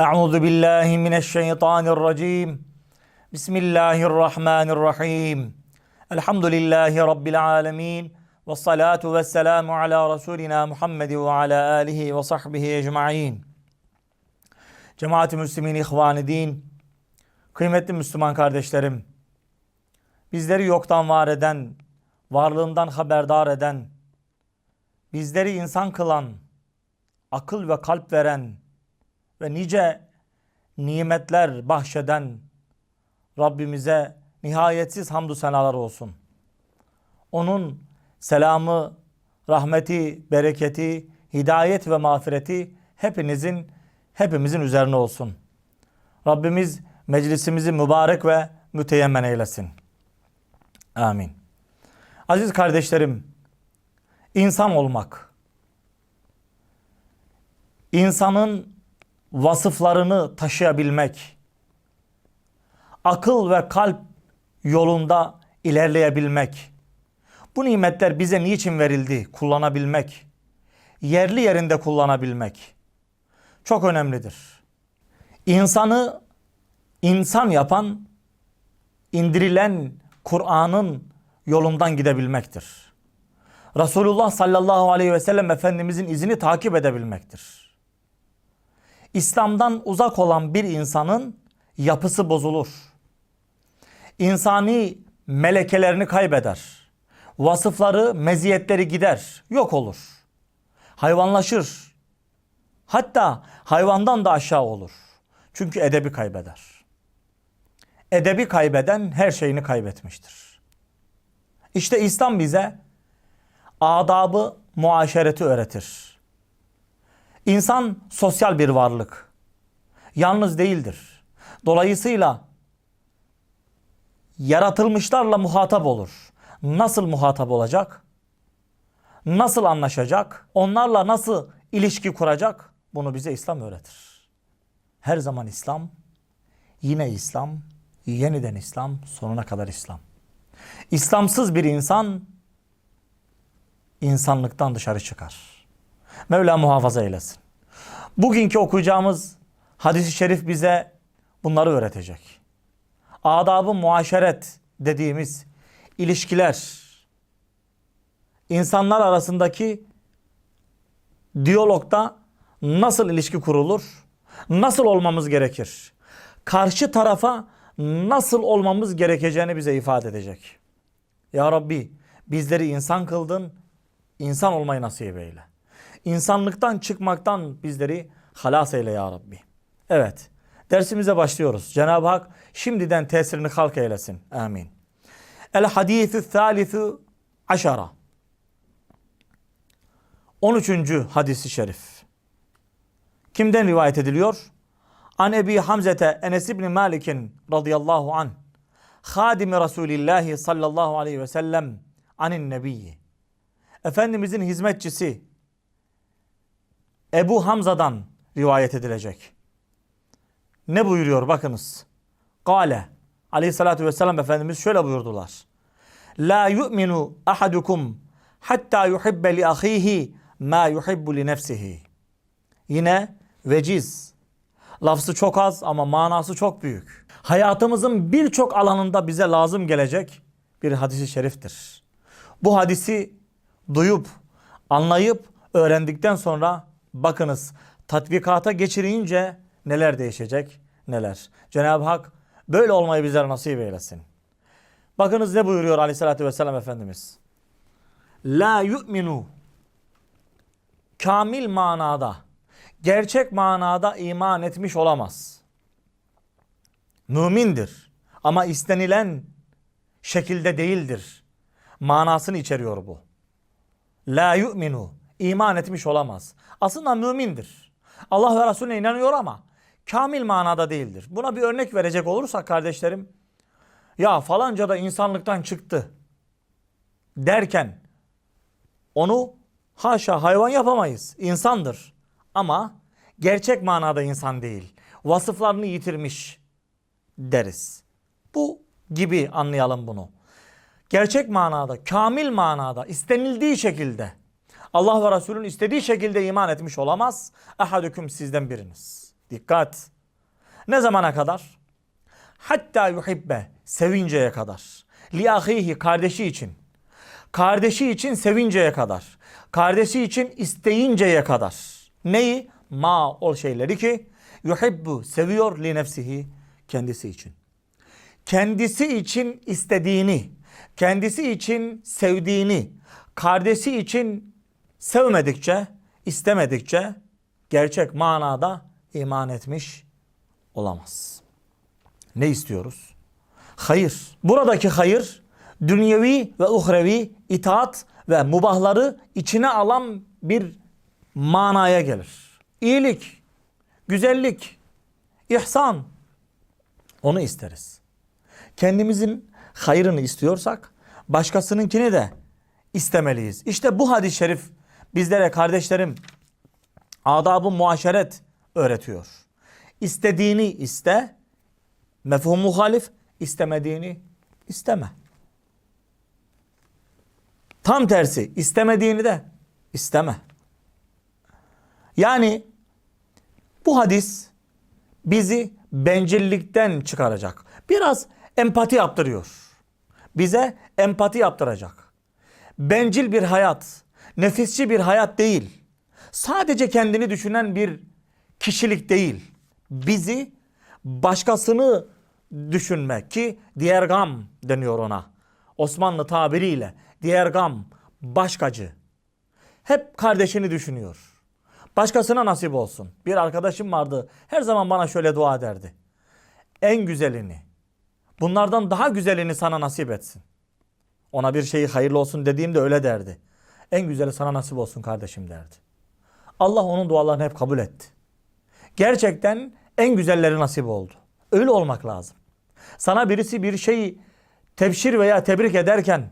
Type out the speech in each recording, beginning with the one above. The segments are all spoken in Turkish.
أعوذ بالله من الشيطان الرجيم بسم الله الرحمن الرحيم الحمد لله رب العالمين والصلاة والسلام على رسولنا محمد وعلى آله وصحبه أجمعين Cemaat-i Müslümin, İhvan-ı Din, kıymetli Müslüman kardeşlerim, bizleri yoktan var eden, varlığından haberdar eden, bizleri insan kılan, akıl ve kalp veren ve nice nimetler bahşeden Rabbimize nihayetsiz hamdü senalar olsun. Onun selamı, rahmeti, bereketi, hidayet ve mağfireti hepinizin, hepimizin üzerine olsun. Rabbimiz meclisimizi mübarek ve müteyemmen eylesin. Amin. Aziz kardeşlerim, insan olmak, insanın vasıflarını taşıyabilmek, akıl ve kalp yolunda ilerleyebilmek, bu nimetler bize niçin verildi? Kullanabilmek, yerli yerinde kullanabilmek çok önemlidir. İnsanı insan yapan, indirilen Kur'an'ın yolundan gidebilmektir. Resulullah sallallahu aleyhi ve sellem Efendimizin izini takip edebilmektir. İslam'dan uzak olan bir insanın yapısı bozulur. İnsani melekelerini kaybeder. Vasıfları, meziyetleri gider, yok olur. Hayvanlaşır. Hatta hayvandan da aşağı olur. Çünkü edebi kaybeder. Edebi kaybeden her şeyini kaybetmiştir. İşte İslam bize adabı muaşereti öğretir. İnsan sosyal bir varlık. Yalnız değildir. Dolayısıyla yaratılmışlarla muhatap olur. Nasıl muhatap olacak? Nasıl anlaşacak? Onlarla nasıl ilişki kuracak? Bunu bize İslam öğretir. Her zaman İslam, yine İslam, yeniden İslam, sonuna kadar İslam. İslamsız bir insan insanlıktan dışarı çıkar. Mevla muhafaza eylesin. Bugünkü okuyacağımız hadis-i şerif bize bunları öğretecek. Adabı muaşeret dediğimiz ilişkiler, insanlar arasındaki diyalogda nasıl ilişki kurulur, nasıl olmamız gerekir, karşı tarafa nasıl olmamız gerekeceğini bize ifade edecek. Ya Rabbi bizleri insan kıldın, insan olmayı nasip eyle. İnsanlıktan çıkmaktan bizleri halas eyle ya Rabbi. Evet dersimize başlıyoruz. Cenab-ı Hak şimdiden tesirini halk eylesin. Amin. El hadithü thalithu aşara. 13. hadisi şerif. Kimden rivayet ediliyor? An Ebi Hamzete Enes İbni Malik'in radıyallahu an. Hadimi Resulillahi sallallahu aleyhi ve sellem anin nebiyyi. Efendimizin hizmetçisi Ebu Hamza'dan rivayet edilecek. Ne buyuruyor bakınız. Kale aleyhissalatü vesselam Efendimiz şöyle buyurdular. La yu'minu ahadukum hatta yuhibbe li ahihi ma yuhibbu li nefsihi. Yine veciz. Lafzı çok az ama manası çok büyük. Hayatımızın birçok alanında bize lazım gelecek bir hadisi şeriftir. Bu hadisi duyup, anlayıp, öğrendikten sonra bakınız tatbikata geçirince neler değişecek, neler. Cenab-ı Hak böyle olmayı bizlere nasip eylesin. Bakınız ne buyuruyor aleyhissalatü vesselam Efendimiz. La yu'minu kamil manada, gerçek manada iman etmiş olamaz. Mümindir ama istenilen şekilde değildir. Manasını içeriyor bu. La yu'minu iman etmiş olamaz. Aslında mümindir. Allah ve Resulüne inanıyor ama kamil manada değildir. Buna bir örnek verecek olursak kardeşlerim ya falanca da insanlıktan çıktı derken onu haşa hayvan yapamayız. İnsandır. Ama gerçek manada insan değil. Vasıflarını yitirmiş deriz. Bu gibi anlayalım bunu. Gerçek manada, kamil manada, istenildiği şekilde Allah ve Resulün istediği şekilde iman etmiş olamaz. Ahadüküm sizden biriniz. Dikkat! Ne zamana kadar? Hatta yuhibbe sevinceye kadar. Li ahihi kardeşi için. Kardeşi için sevinceye kadar. Kardeşi için isteyinceye kadar. Neyi? Ma o şeyleri ki yuhibbu seviyor li nefsihi kendisi için. Kendisi için istediğini, kendisi için sevdiğini, kardeşi için sevmedikçe, istemedikçe gerçek manada iman etmiş olamaz. Ne istiyoruz? Hayır. Buradaki hayır dünyevi ve uhrevi itaat ve mubahları içine alan bir manaya gelir. İyilik, güzellik, ihsan onu isteriz. Kendimizin hayrını istiyorsak başkasınınkini de istemeliyiz. İşte bu hadis-i şerif bizlere kardeşlerim adab-ı muaşeret öğretiyor. İstediğini iste, mefhum muhalif, istemediğini isteme. Tam tersi istemediğini de isteme. Yani bu hadis bizi bencillikten çıkaracak. Biraz empati yaptırıyor. Bize empati yaptıracak. Bencil bir hayat, nefisçi bir hayat değil. Sadece kendini düşünen bir kişilik değil. Bizi başkasını düşünmek ki diğer gam deniyor ona. Osmanlı tabiriyle diğer gam başkacı. Hep kardeşini düşünüyor. Başkasına nasip olsun. Bir arkadaşım vardı. Her zaman bana şöyle dua ederdi. En güzelini, bunlardan daha güzelini sana nasip etsin. Ona bir şeyi hayırlı olsun dediğimde öyle derdi. En güzeli sana nasip olsun kardeşim derdi. Allah onun dualarını hep kabul etti. Gerçekten en güzelleri nasip oldu. Öyle olmak lazım. Sana birisi bir şeyi tebşir veya tebrik ederken,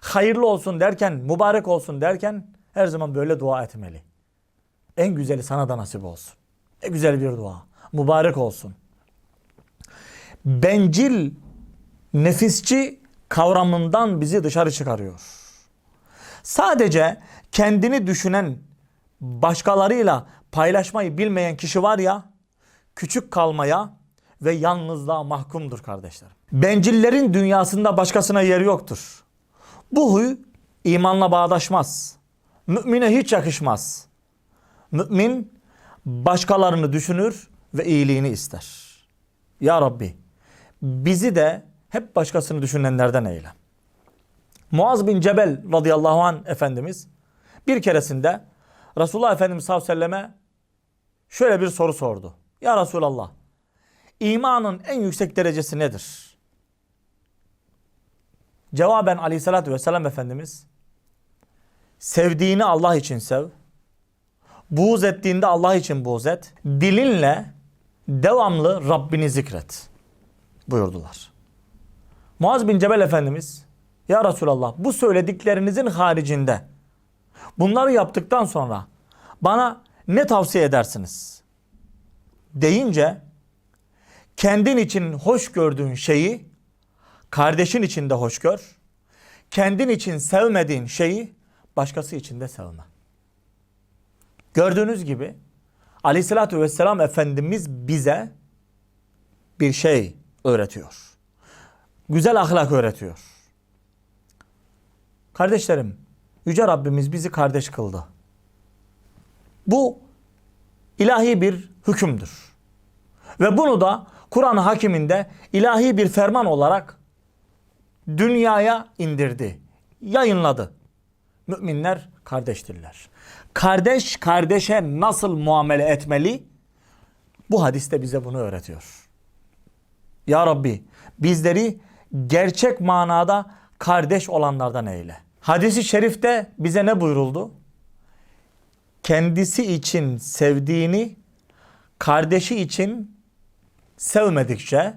hayırlı olsun derken, mübarek olsun derken her zaman böyle dua etmeli. En güzeli sana da nasip olsun. Ne güzel bir dua. Mübarek olsun. Bencil, nefisçi kavramından bizi dışarı çıkarıyor. Sadece kendini düşünen, başkalarıyla paylaşmayı bilmeyen kişi var ya, küçük kalmaya ve yalnızlığa mahkumdur kardeşlerim. Bencillerin dünyasında başkasına yer yoktur. Bu huy imanla bağdaşmaz. Mümine hiç yakışmaz. Mümin başkalarını düşünür ve iyiliğini ister. Ya Rabbi bizi de hep başkasını düşünenlerden eyle. Muaz bin Cebel radıyallahu an Efendimiz bir keresinde Resulullah Efendimiz sallallahu aleyhi ve selleme şöyle bir soru sordu. Ya Resulallah imanın en yüksek derecesi nedir? Cevaben aleyhissalatü vesselam Efendimiz sevdiğini Allah için sev, buğz ettiğinde Allah için buğz et, dilinle devamlı Rabbini zikret buyurdular. Muaz bin Cebel Efendimiz ya Resulallah bu söylediklerinizin haricinde bunları yaptıktan sonra bana ne tavsiye edersiniz? Deyince kendin için hoş gördüğün şeyi kardeşin için de hoş gör. Kendin için sevmediğin şeyi başkası için de sevme. Gördüğünüz gibi Aleyhisselatü Vesselam Efendimiz bize bir şey öğretiyor. Güzel ahlak öğretiyor. Kardeşlerim, Yüce Rabbimiz bizi kardeş kıldı. Bu ilahi bir hükümdür. Ve bunu da Kur'an-ı Hakim'inde ilahi bir ferman olarak dünyaya indirdi. Yayınladı. Müminler kardeştirler. Kardeş kardeşe nasıl muamele etmeli? Bu hadiste bize bunu öğretiyor. Ya Rabbi bizleri gerçek manada kardeş olanlardan eyle. Hadisi şerifte bize ne buyuruldu? Kendisi için sevdiğini kardeşi için sevmedikçe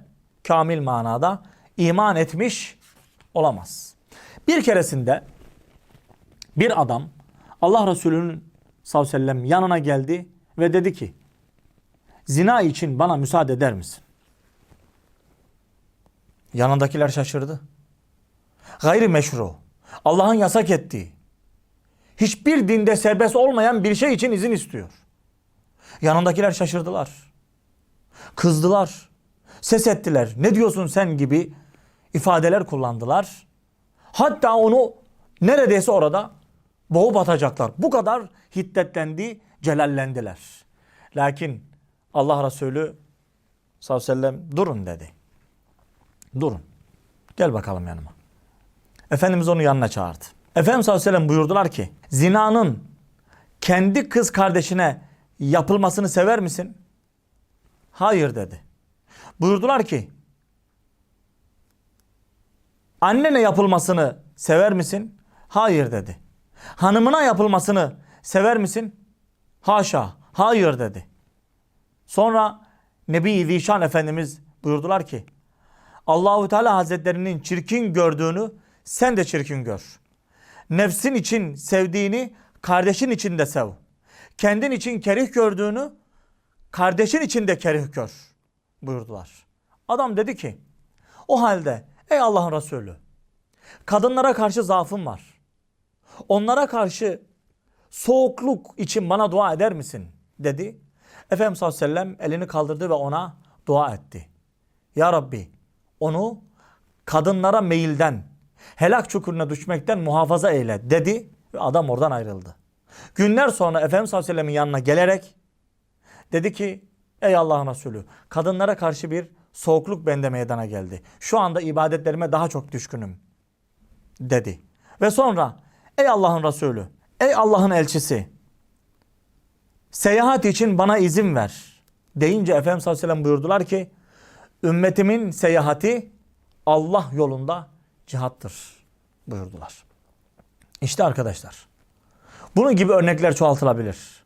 kamil manada iman etmiş olamaz. Bir keresinde bir adam Allah Resulü'nün sallallahu aleyhi ve sellem yanına geldi ve dedi ki zina için bana müsaade eder misin? Yanındakiler şaşırdı. Gayri meşru. Allah'ın yasak ettiği. Hiçbir dinde serbest olmayan bir şey için izin istiyor. Yanındakiler şaşırdılar. Kızdılar. Ses ettiler. Ne diyorsun sen gibi ifadeler kullandılar. Hatta onu neredeyse orada boğup atacaklar. Bu kadar hiddetlendi, celallendiler. Lakin Allah Resulü sallallahu aleyhi ve sellem durun dedi. Durun. Gel bakalım yanıma. Efendimiz onu yanına çağırdı. Efendimiz sallallahu aleyhi ve sellem buyurdular ki zinanın kendi kız kardeşine yapılmasını sever misin? Hayır dedi. Buyurdular ki annene yapılmasını sever misin? Hayır dedi. Hanımına yapılmasını sever misin? Haşa. Hayır dedi. Sonra Nebi Zişan Efendimiz buyurdular ki Allahu Teala Hazretlerinin çirkin gördüğünü sen de çirkin gör. Nefsin için sevdiğini kardeşin için de sev. Kendin için kerih gördüğünü kardeşin için de kerih gör buyurdular. Adam dedi ki o halde ey Allah'ın Resulü kadınlara karşı zaafım var. Onlara karşı soğukluk için bana dua eder misin? dedi. Efendimiz sallallahu aleyhi ve sellem elini kaldırdı ve ona dua etti. Ya Rabbi onu kadınlara meyilden, helak çukuruna düşmekten muhafaza eyle dedi ve adam oradan ayrıldı. Günler sonra Efendimiz sallallahu aleyhi ve sellemin yanına gelerek dedi ki ey Allah'ın Resulü kadınlara karşı bir soğukluk bende meydana geldi. Şu anda ibadetlerime daha çok düşkünüm dedi. Ve sonra ey Allah'ın Resulü, ey Allah'ın elçisi seyahat için bana izin ver deyince Efendimiz sallallahu aleyhi ve sellem buyurdular ki ümmetimin seyahati Allah yolunda cihattır buyurdular. İşte arkadaşlar bunun gibi örnekler çoğaltılabilir.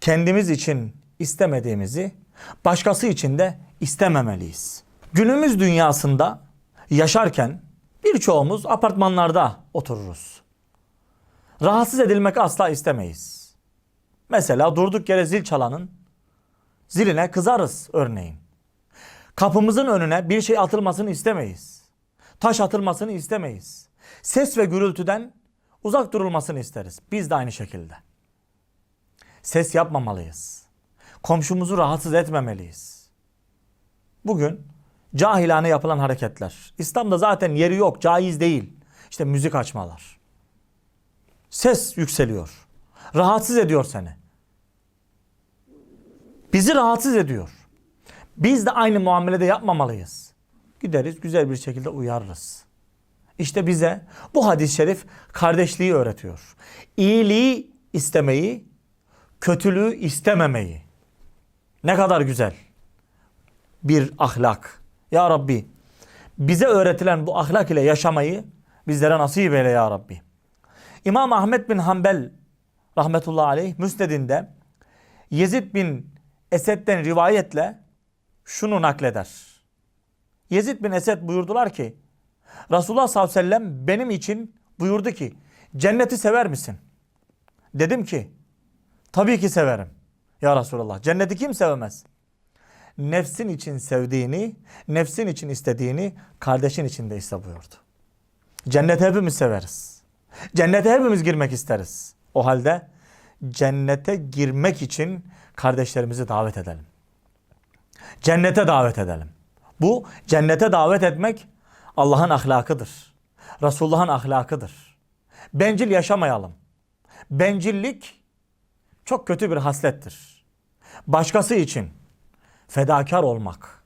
Kendimiz için istemediğimizi başkası için de istememeliyiz. Günümüz dünyasında yaşarken birçoğumuz apartmanlarda otururuz. Rahatsız edilmek asla istemeyiz. Mesela durduk yere zil çalanın ziline kızarız örneğin. Kapımızın önüne bir şey atılmasını istemeyiz. Taş atılmasını istemeyiz. Ses ve gürültüden uzak durulmasını isteriz. Biz de aynı şekilde. Ses yapmamalıyız. Komşumuzu rahatsız etmemeliyiz. Bugün cahilane yapılan hareketler. İslam'da zaten yeri yok, caiz değil. İşte müzik açmalar. Ses yükseliyor. Rahatsız ediyor seni. Bizi rahatsız ediyor. Biz de aynı muamelede yapmamalıyız. Gideriz güzel bir şekilde uyarırız. İşte bize bu hadis-i şerif kardeşliği öğretiyor. İyiliği istemeyi, kötülüğü istememeyi. Ne kadar güzel bir ahlak. Ya Rabbi bize öğretilen bu ahlak ile yaşamayı bizlere nasip eyle ya Rabbi. İmam Ahmet bin Hanbel rahmetullahi aleyh müsnedinde Yezid bin Esed'den rivayetle şunu nakleder. Yezid bin Esed buyurdular ki Resulullah sallallahu aleyhi ve sellem benim için buyurdu ki cenneti sever misin? Dedim ki tabii ki severim. Ya Resulallah cenneti kim sevmez? Nefsin için sevdiğini, nefsin için istediğini kardeşin için de iste buyurdu. Cenneti hepimiz severiz. Cennete hepimiz girmek isteriz. O halde cennete girmek için kardeşlerimizi davet edelim. Cennete davet edelim. Bu cennete davet etmek Allah'ın ahlakıdır. Resulullah'ın ahlakıdır. Bencil yaşamayalım. Bencillik çok kötü bir haslettir. Başkası için fedakar olmak,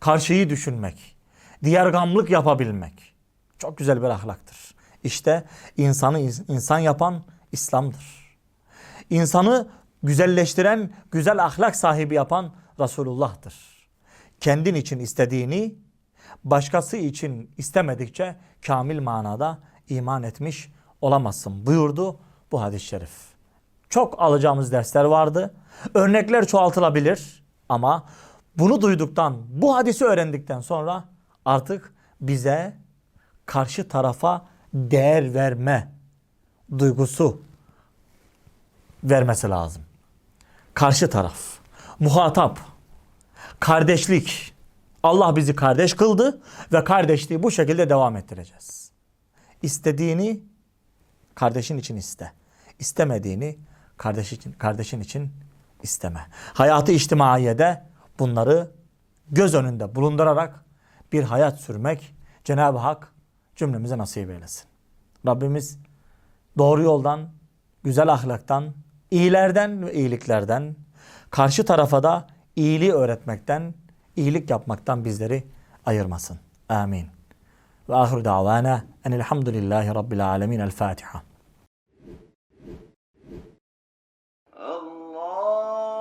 karşıyı düşünmek, diğer gamlık yapabilmek çok güzel bir ahlaktır. İşte insanı insan yapan İslam'dır. İnsanı güzelleştiren, güzel ahlak sahibi yapan Resulullah'tır. Kendin için istediğini başkası için istemedikçe kamil manada iman etmiş olamazsın buyurdu bu hadis-i şerif. Çok alacağımız dersler vardı. Örnekler çoğaltılabilir ama bunu duyduktan, bu hadisi öğrendikten sonra artık bize karşı tarafa değer verme duygusu vermesi lazım. Karşı taraf, muhatap, kardeşlik. Allah bizi kardeş kıldı ve kardeşliği bu şekilde devam ettireceğiz. İstediğini kardeşin için iste. İstemediğini kardeş için, kardeşin için isteme. Hayatı içtimaiyede bunları göz önünde bulundurarak bir hayat sürmek Cenab-ı Hak cümlemize nasip eylesin. Rabbimiz doğru yoldan, güzel ahlaktan, iyilerden ve iyiliklerden, karşı tarafa da iyiliği öğretmekten, iyilik yapmaktan bizleri ayırmasın. Amin. Ve ahir davana enelhamdülillahi rabbil alemin. El Fatiha. Allahümme